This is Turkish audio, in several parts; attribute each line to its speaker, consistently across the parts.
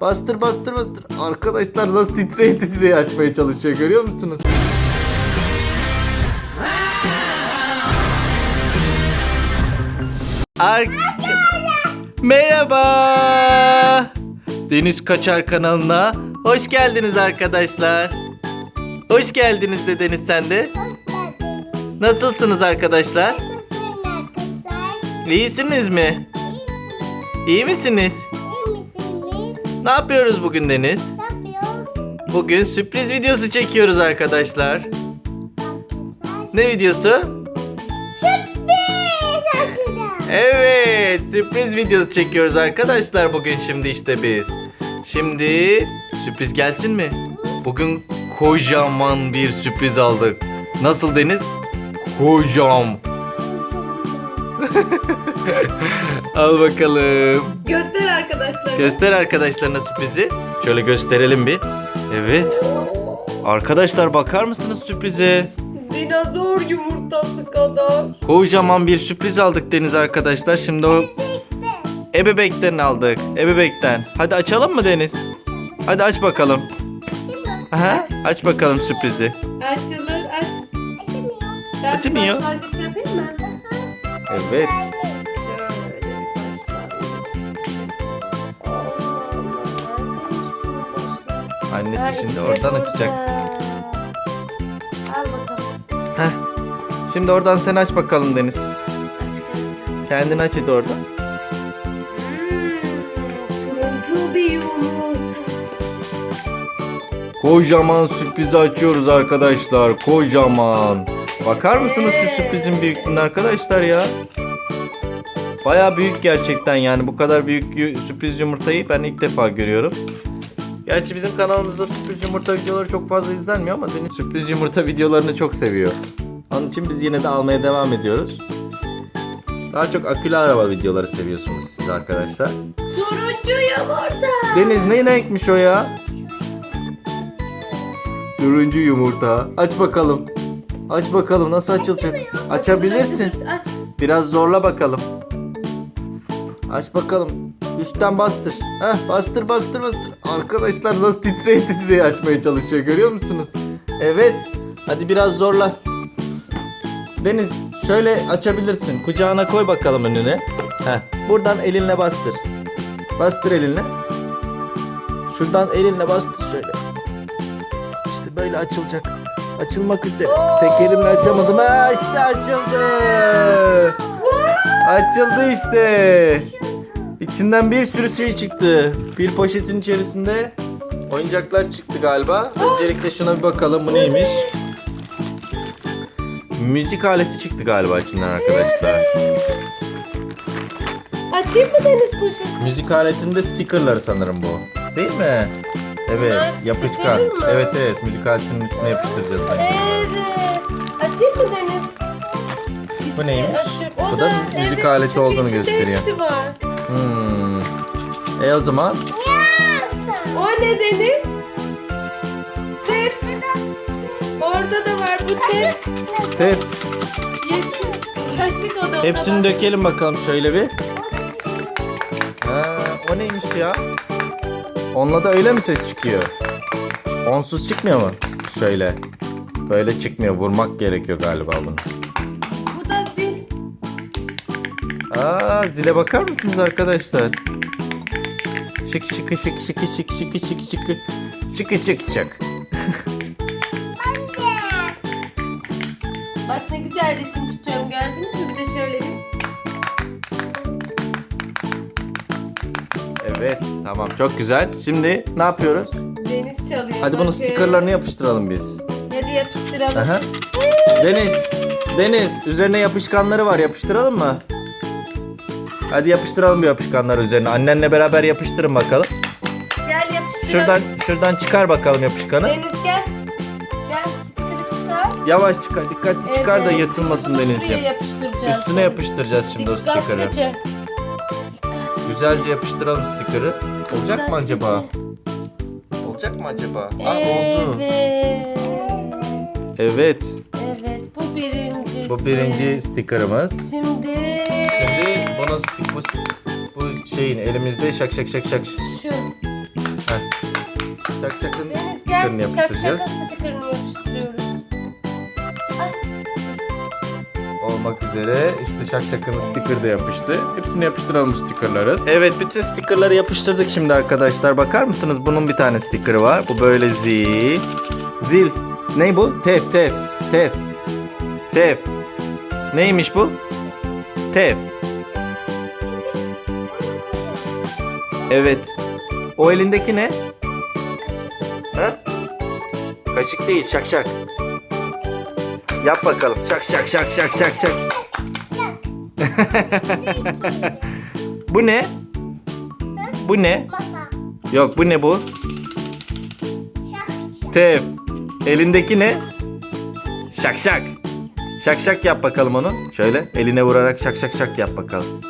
Speaker 1: Bastır bastır bastır. Arkadaşlar nasıl titreye titreye açmaya çalışıyor görüyor musunuz? Ar Merhaba. Deniz Kaçar kanalına hoş geldiniz arkadaşlar. Hoş geldiniz de Deniz sen de. Nasılsınız arkadaşlar? İyisiniz mi? İyi misiniz? Ne yapıyoruz bugün Deniz? Bugün sürpriz videosu çekiyoruz arkadaşlar. Ne videosu? Evet, sürpriz videosu çekiyoruz arkadaşlar bugün şimdi işte biz. Şimdi sürpriz gelsin mi? Bugün kocaman bir sürpriz aldık. Nasıl Deniz? Kocam. Al bakalım.
Speaker 2: Göster arkadaşlar.
Speaker 1: Göster arkadaşlarına sürprizi. Şöyle gösterelim bir. Evet. Arkadaşlar bakar mısınız sürprize?
Speaker 2: Dinozor yumurtası kadar.
Speaker 1: Kocaman bir sürpriz aldık Deniz arkadaşlar. Şimdi o ebebekten aldık. Ebebekten. Hadi açalım mı Deniz? Hadi aç bakalım. Aha, aç bakalım sürprizi.
Speaker 2: Açılır aç. Ben
Speaker 1: Açılmıyor.
Speaker 2: başlangıç yapayım mı?
Speaker 1: Evet. Annesi şimdi oradan açacak.
Speaker 2: Al bakalım.
Speaker 1: Heh. Şimdi oradan sen aç bakalım Deniz.
Speaker 2: Aç kendini.
Speaker 1: Kendin aç hadi oradan.
Speaker 2: Hmm, turuncu bir yumurta.
Speaker 1: Kocaman sürprizi açıyoruz arkadaşlar. Kocaman. Bakar mısınız şu sürprizin büyüklüğüne arkadaşlar ya? Baya büyük gerçekten yani bu kadar büyük sürpriz yumurtayı ben ilk defa görüyorum. Gerçi bizim kanalımızda sürpriz yumurta videoları çok fazla izlenmiyor ama Deniz sürpriz yumurta videolarını çok seviyor. Onun için biz yine de almaya devam ediyoruz. Daha çok akülü araba videoları seviyorsunuz siz arkadaşlar.
Speaker 2: Turuncu yumurta.
Speaker 1: Deniz ne renkmiş o ya? Turuncu yumurta. Aç bakalım. Aç bakalım nasıl açılacak? Açabilirsin.
Speaker 2: Aç.
Speaker 1: Biraz zorla bakalım. Aç bakalım. Üstten bastır. Heh, bastır bastır bastır. Arkadaşlar nasıl titreye titreye açmaya çalışıyor görüyor musunuz? Evet. Hadi biraz zorla. Deniz şöyle açabilirsin. Kucağına koy bakalım önüne. Heh, buradan elinle bastır. Bastır elinle. Şuradan elinle bastır şöyle. İşte böyle açılacak. Açılmak üzere. Tek elimle açamadım. Ha işte açıldı. Açıldı işte. İçinden bir sürü şey çıktı. Bir poşetin içerisinde oyuncaklar çıktı galiba. Öncelikle şuna bir bakalım bu neymiş. Müzik aleti çıktı galiba içinden arkadaşlar.
Speaker 2: Açayım mı Deniz poşet?
Speaker 1: Müzik aletinde stickerları sanırım bu. Değil mi? Evet,
Speaker 2: Bunlar
Speaker 1: yapışkan.
Speaker 2: mı?
Speaker 1: Evet evet, müzik aletinin üstüne yapıştıracağız bence.
Speaker 2: Evet. Açayım mı Deniz?
Speaker 1: Bu
Speaker 2: İşte
Speaker 1: neymiş? Bu da müzik aleti
Speaker 2: çünkü
Speaker 1: olduğunu
Speaker 2: içinde
Speaker 1: gösteriyor.
Speaker 2: hepsi var.
Speaker 1: Hmm. E o zaman
Speaker 2: O ne Deniz? Tep. Orada da var bu tep.
Speaker 1: tep.
Speaker 2: Yeşil. Kaşık o da. o da
Speaker 1: Hepsini
Speaker 2: var.
Speaker 1: dökelim bakalım şöyle bir. Ha, o neymiş ya? Onunla da öyle mi ses çıkıyor? Onsuz çıkmıyor mu? Şöyle. Böyle çıkmıyor. Vurmak gerekiyor galiba bunu. Aa, zile bakar mısınız arkadaşlar? Şık şık şık şık şık şık şık şık şık şık şık.
Speaker 2: Bak ne güzel resim tutuyorum gördünüz mü? Bir de şöyle bir.
Speaker 1: Evet, tamam çok güzel. Şimdi ne yapıyoruz?
Speaker 2: Deniz çalıyor.
Speaker 1: Hadi bunun
Speaker 2: bakın.
Speaker 1: stikerlerini yapıştıralım biz.
Speaker 2: Hadi yapıştıralım.
Speaker 1: Aha. Deniz, Deniz üzerine yapışkanları var. Yapıştıralım mı? Hadi yapıştıralım bu yapışkanları üzerine. Annenle beraber yapıştırın bakalım.
Speaker 2: Gel yapıştıralım.
Speaker 1: Şuradan şuradan çıkar bakalım yapışkanı.
Speaker 2: Deniz gel. Gel çıkar.
Speaker 1: Yavaş çıkar, dikkatli çıkar da
Speaker 2: Evet,
Speaker 1: yırtılmasın
Speaker 2: bunu
Speaker 1: Denizciğim.
Speaker 2: şuraya yapıştıracağız.
Speaker 1: Üstüne yapıştıracağız şimdi o stikeri.
Speaker 2: Dikkatlice.
Speaker 1: Güzelce yapıştıralım stikeri. Olacak mı acaba? Olacak mı acaba? Ha oldu.
Speaker 2: Evet.
Speaker 1: Evet.
Speaker 2: Evet bu birincisi.
Speaker 1: Bu birinci stikerimiz.
Speaker 2: Şimdi.
Speaker 1: Şimdi bunun stik- bu, bu şeyin elimizde şak şak şak şak
Speaker 2: Şu.
Speaker 1: Şak şakın
Speaker 2: Deniz gel.
Speaker 1: sticker'ını yapıştıracağız.
Speaker 2: Şak şakın sticker'ını yapıştırıyoruz.
Speaker 1: Olmak üzere işte şak şakın sticker de yapıştı. Hepsini yapıştıralım stickerları. Evet bütün stickerları yapıştırdık şimdi arkadaşlar. Bakar mısınız? Bunun bir tane stickerı var. Bu böyle zil. Zil. Ne bu? Tef tef. Tef. Tef. Neymiş bu? Tef. Evet. O elindeki ne? Ha? Kaşık değil, şak şak. Yap bakalım. Şak şak şak şak şak şak. bu ne? Bu ne?
Speaker 3: Masa.
Speaker 1: Yok bu ne bu? Tev. Elindeki ne? Şak şak. Şak şak yap bakalım onu. Şöyle eline vurarak şak şak şak yap bakalım.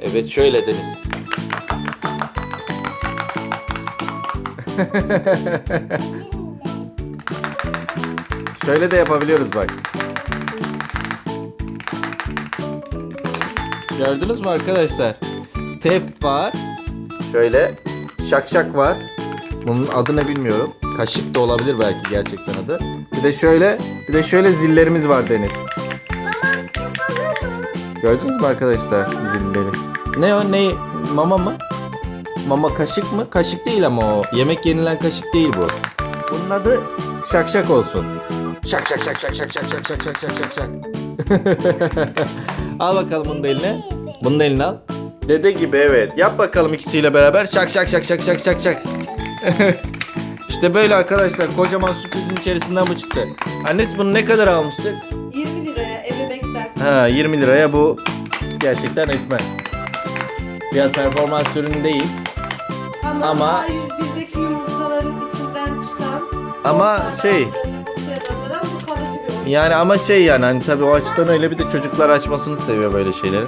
Speaker 1: Evet şöyle Deniz. Şöyle de yapabiliyoruz bak. Gördünüz mü arkadaşlar? Tep var. Şöyle şak şak var. Bunun adı ne bilmiyorum. Kaşık da olabilir belki gerçekten adı. Bir de şöyle, bir de şöyle zillerimiz var Deniz. Gördünüz mü arkadaşlar zilleri? Ne o? Ne? Mama mı? Mama kaşık mı? Kaşık değil ama o. Yemek yenilen kaşık değil bu. Bunun adı şak şak olsun. Şak şak şak şak şak şak şak şak şak şak şak şak. al bakalım bunu da eline. Bunu da eline al. Dede gibi evet. Yap bakalım ikisiyle beraber. Şak şak şak şak şak şak şak. işte böyle arkadaşlar. Kocaman sürprizin içerisinden bu çıktı. Annesi bunu ne kadar almıştık?
Speaker 2: 20 liraya ebebekten.
Speaker 1: Ha 20 liraya bu gerçekten etmez. Fiyat performans ürünü değil.
Speaker 2: Ama,
Speaker 1: Ama-
Speaker 2: A101'deki yumurtaların içinden çıkan
Speaker 1: Ama şey yani ama şey yani hani tabii o açıdan öyle bir de çocuklar açmasını seviyor böyle şeyleri.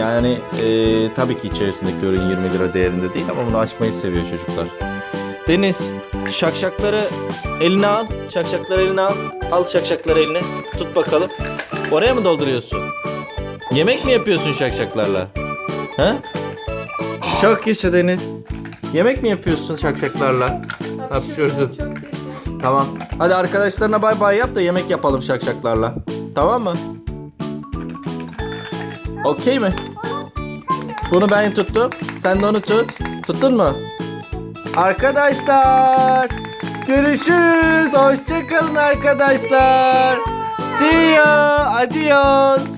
Speaker 1: Yani eee, tabii ki içerisindeki ürün 20 lira değerinde değil ama bunu açmayı seviyor çocuklar. Deniz şakşakları eline al. Şakşakları eline al. Al şakşakları eline. Tut bakalım. Oraya mı dolduruyorsun? Yemek mi yapıyorsun şakşaklarla? Ha? Çok yaşa Deniz. Yemek mi yapıyorsun şakşaklarla?
Speaker 2: İyi.
Speaker 1: Tamam. Hadi arkadaşlarına bay bay yap da yemek yapalım şakşaklarla. Tamam mı? Okey mi? Bunu ben tuttum. Sen de onu tut. Tuttun mu? Arkadaşlar. Görüşürüz. Hoşçakalın arkadaşlar. See you. Adios.